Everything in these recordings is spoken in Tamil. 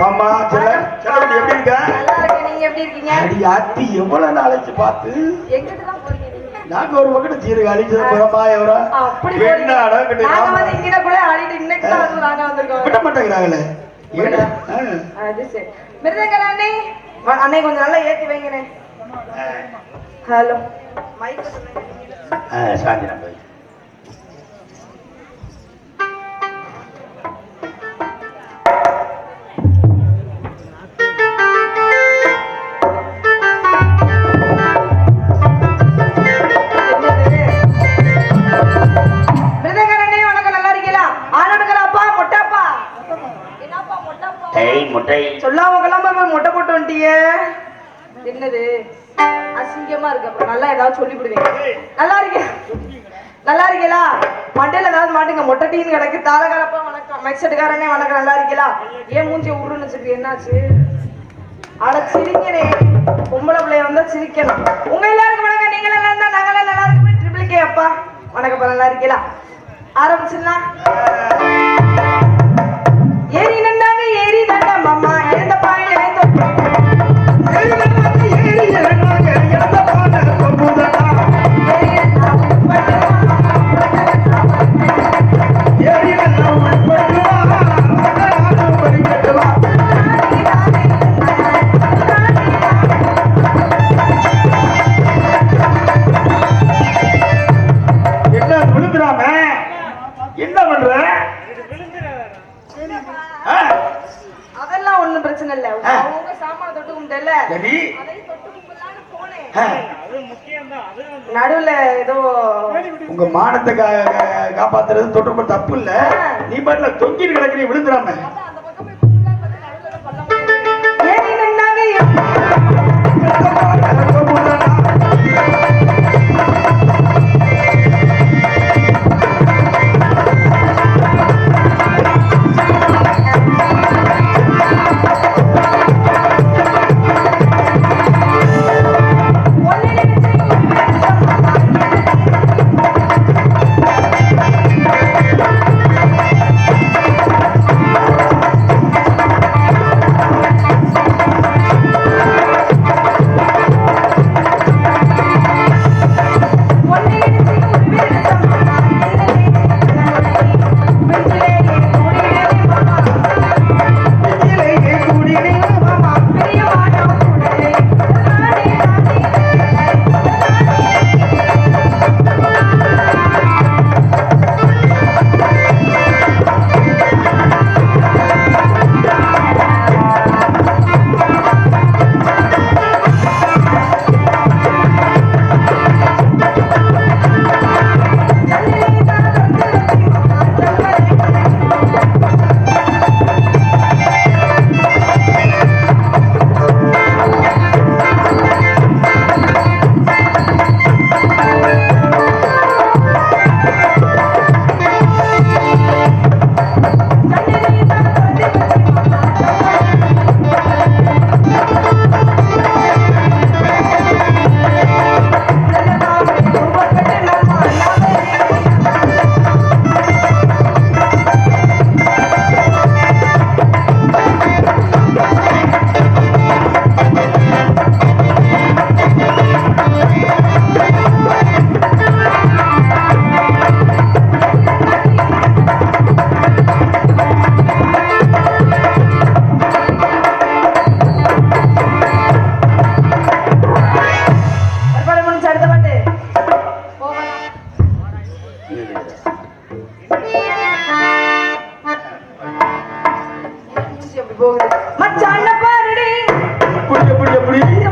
மாமா செல்ல செல்லவன் எப்படி இருக்க நல்லா இருக்கு நீங்க எப்படி இருக்கீங்க? அடி ஆத்தி எவ்வளவு நாளைக்கு பார்த்து? எங்கிட்ட தான் போறீங்க நாங்க? ஒரு பக்கம் சீரக அழிச்சு போறோமா எவரா? அப்படி என்ன அடங்கிட்டு நாங்க வந்து இங்க கூட ஆடிட்டு இன்னைக்கு தான் வந்து நாங்க வந்திருக்கோம். விட மாட்டேங்கறாங்களே. ஏடா அது சரி. மிருதங்கரா அண்ணே? அண்ணே கொஞ்சம் நல்லா ஏத்தி வைங்கனே ஹலோ. மைக் சாந்தி நம்ம டேய் முட்டை. சொல்லாம கொள்ளாம போய் மொட்டை போட்டு வந்துட்டியே. என்னது? அசிங்கமா இருக்கு அப்புறம் நல்லா ஏதாவது சொல்லி விடுவீங்க நல்லா இருக்கே. நல்லா இருக்கீங்களா? மண்டையில ஏதாவது மாட்டுங்க. மொட்டை டீன்னு கிடக்கு. தாளகாலப்பா வணக்கம். மைக்செட்டுக்காரனே வணக்கம். நல்லா இருக்கீங்களா? ஏன் மூஞ்சி உருன்னு வச்சிருக்கு என்னாச்சு? அட சிரிக்கிறே பொம்பளை பிள்ளைய வந்தா சிரிக்கணும். உங்க எல்லாருக்கும் வணக்கம். நீங்க நல்லா இருந்தா நாங்களே நல்லா இருக்கோம். ட்ரிபிள் கே அப்பா. வணக்கம் நல்லா இருக்கீங்களா? ஆரம்பிச்சிடலாம். மானத்தை காப்பாத்துறது தொட்டு தப்பு இல்ல. நீ பாட்டுல தொங்கிட்டு கிடக்குறீ விழுந்துடாம பேசி அப்படி போகுது. மச்சான் பாருடி? புடி புடி புடி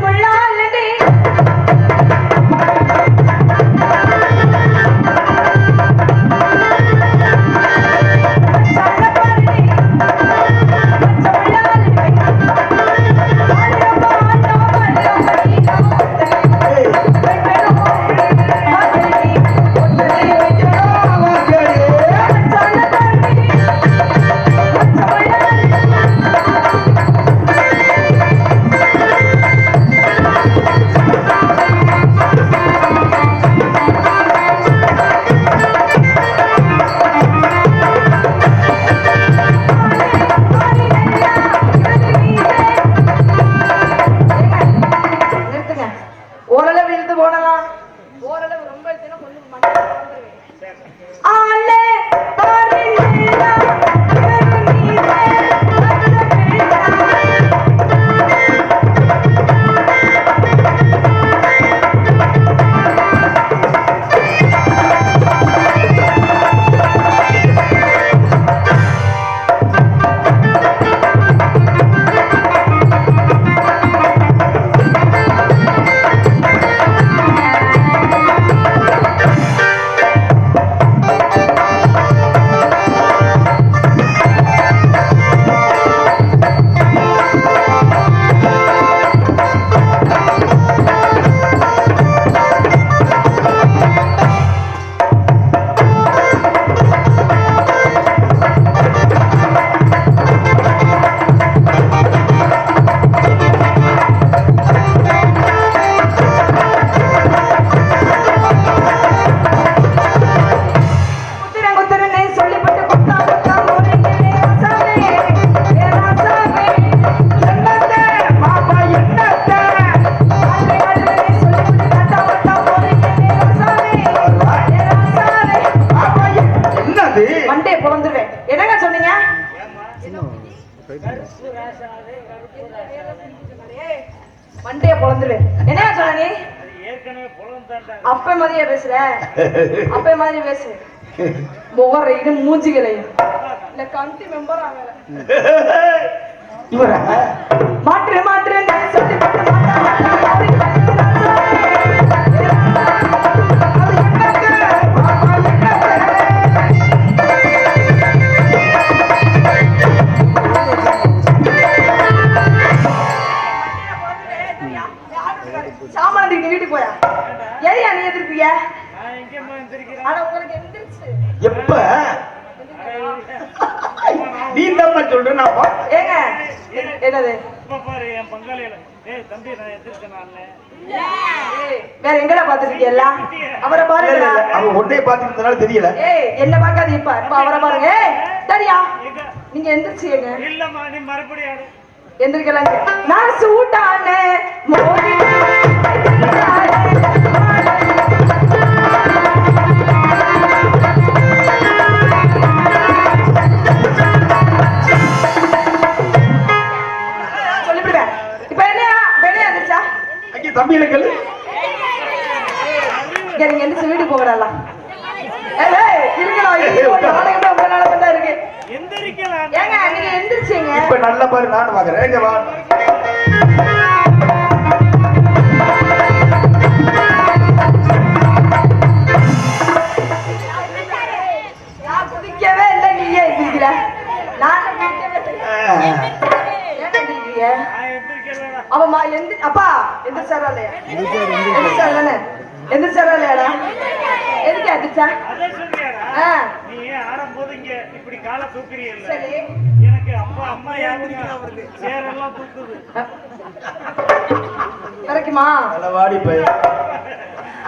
அப்ப மாதிரியே பேசுற? அப்ப மாதிரி பேசு. முகர இது மூஞ்சிகளையும். இந்த கமிட்டி மெம்பர் ஆகல. இவரா? மாற்று மாற்று. பார்த்தேன். ஏங்க என்னது? இப்ப பாரு என் பங்காளியில ஏய் தம்பி நான் எந்திரிச்சேன் ஏய், வேற எங்கடா பாத்துருக்கீல்ல அவரை பாருங்க. இல்ல. அவன் தெரியல. ஏய் என்ன பார்க்காது இப்ப. இப்ப அவரை பாருங்க. ஏய் சரியா எங்க? நீங்க எந்திரிச்சீங்க இல்லம்மா நீ மறுபடியும் ஆடு. எந்திரிக்கலாங்க நான் சூட்டான. மோதி. தான் இருக்கு. எந்திரிக்கலாம் ஏங்க நீங்க எந்திரிச்சீங்க. இப்ப நல்ல பாரு நானும் பாக்குறேன் வா. நான் குதிக்கவே இல்லை நீயே எந்திரிக்கிற. நான் குதிக்கவே எந்திரிக்கிறேன் அவன் மா- எந்தி அப்பா எந்திரிச்சாரா இல்லையா? எந்திரிச்சாரு தானே? எந்திரிச்சாரா இல்லையாடா? எதுக்கு ஆ. நீ ஏன் ஆடும்போது இங்க இப்படி காலை தூக்குறீல்ல சரி. எனக்கு அப்பா அம்மா யாரு சேரெல்லாம் தூக்குது. கிடைக்குமா வாடி பையன்.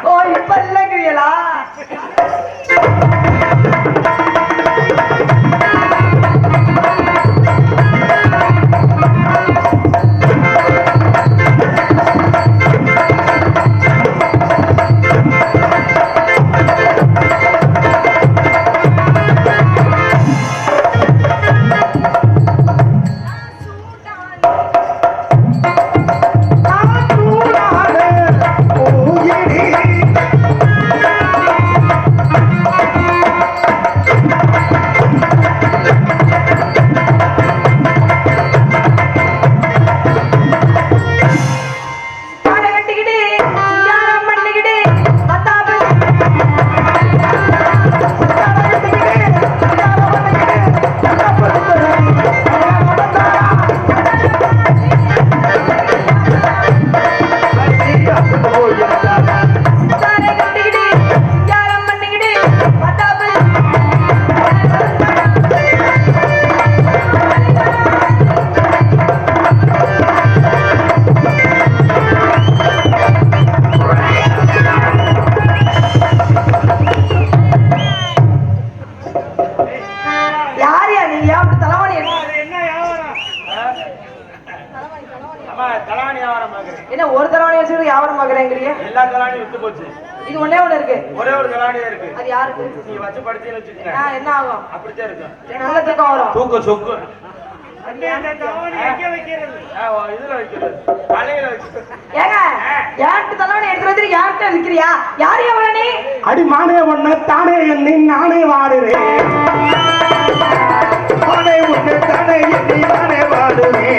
ஓ இப்ப இல்லைங்கிறீங்களா ஒண்ணே ஒண்ணு இருக்கு. ஒரே ஒரு தான் இருக்கு. அது யாருக்கு? நீ வச்சு படுத்தீங்கன்னு வச்சுக்கங்க ஆ, என்ன ஆகும்? அப்படித்தான் இருக்கும். நல்ல தூக்கம் வரும். தூக்கம் சொக்கு. அந்த அந்த தவணை எங்க வைக்கிறது? ஆ, ஓ, இதுல வைக்கிறது. தலையில வைக்கிறது. ஏங்க யார்கிட்ட தலைவணி எடுத்து வந்து யார்கிட்ட விக்கிறியா யார் எவ்வளோ நீ? அடி மானே ஒண்ணு தானே எண்ணி நானே வாடுறேன். மானே ஒண்ணு தானே எண்ணி நானே வாடுறேன்.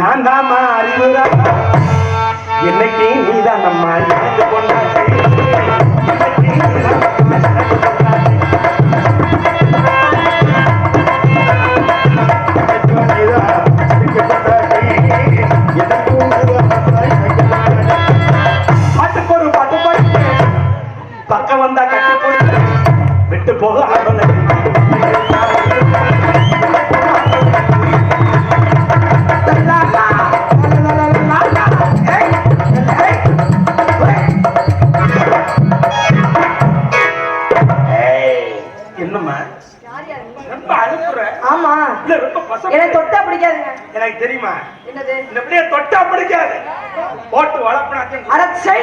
நான் தாமா அறிவுரா. என்னைக்கு நீதான் நம்ம எனக்கு கொண்டாடி எனக்கு தொட்டா பிடிக்காதுங்க. எனக்கு தெரியுமா? என்னது? இந்த பிள்ளைய தொட்டா பிடிக்காது. போட்டு வளர்ப்பினாச்சும் அடச்சை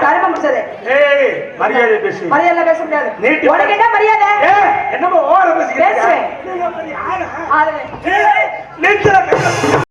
தர்மம் முடிச்சது. ஏய் மரியாதை பேசு. மரியாதை பேச முடியாது. நீட்டி- உனக்கு என்ன மரியாதை? ஏ என்னமோ ஓர பேசுகிறீங்க பேசுவேன். நீங்க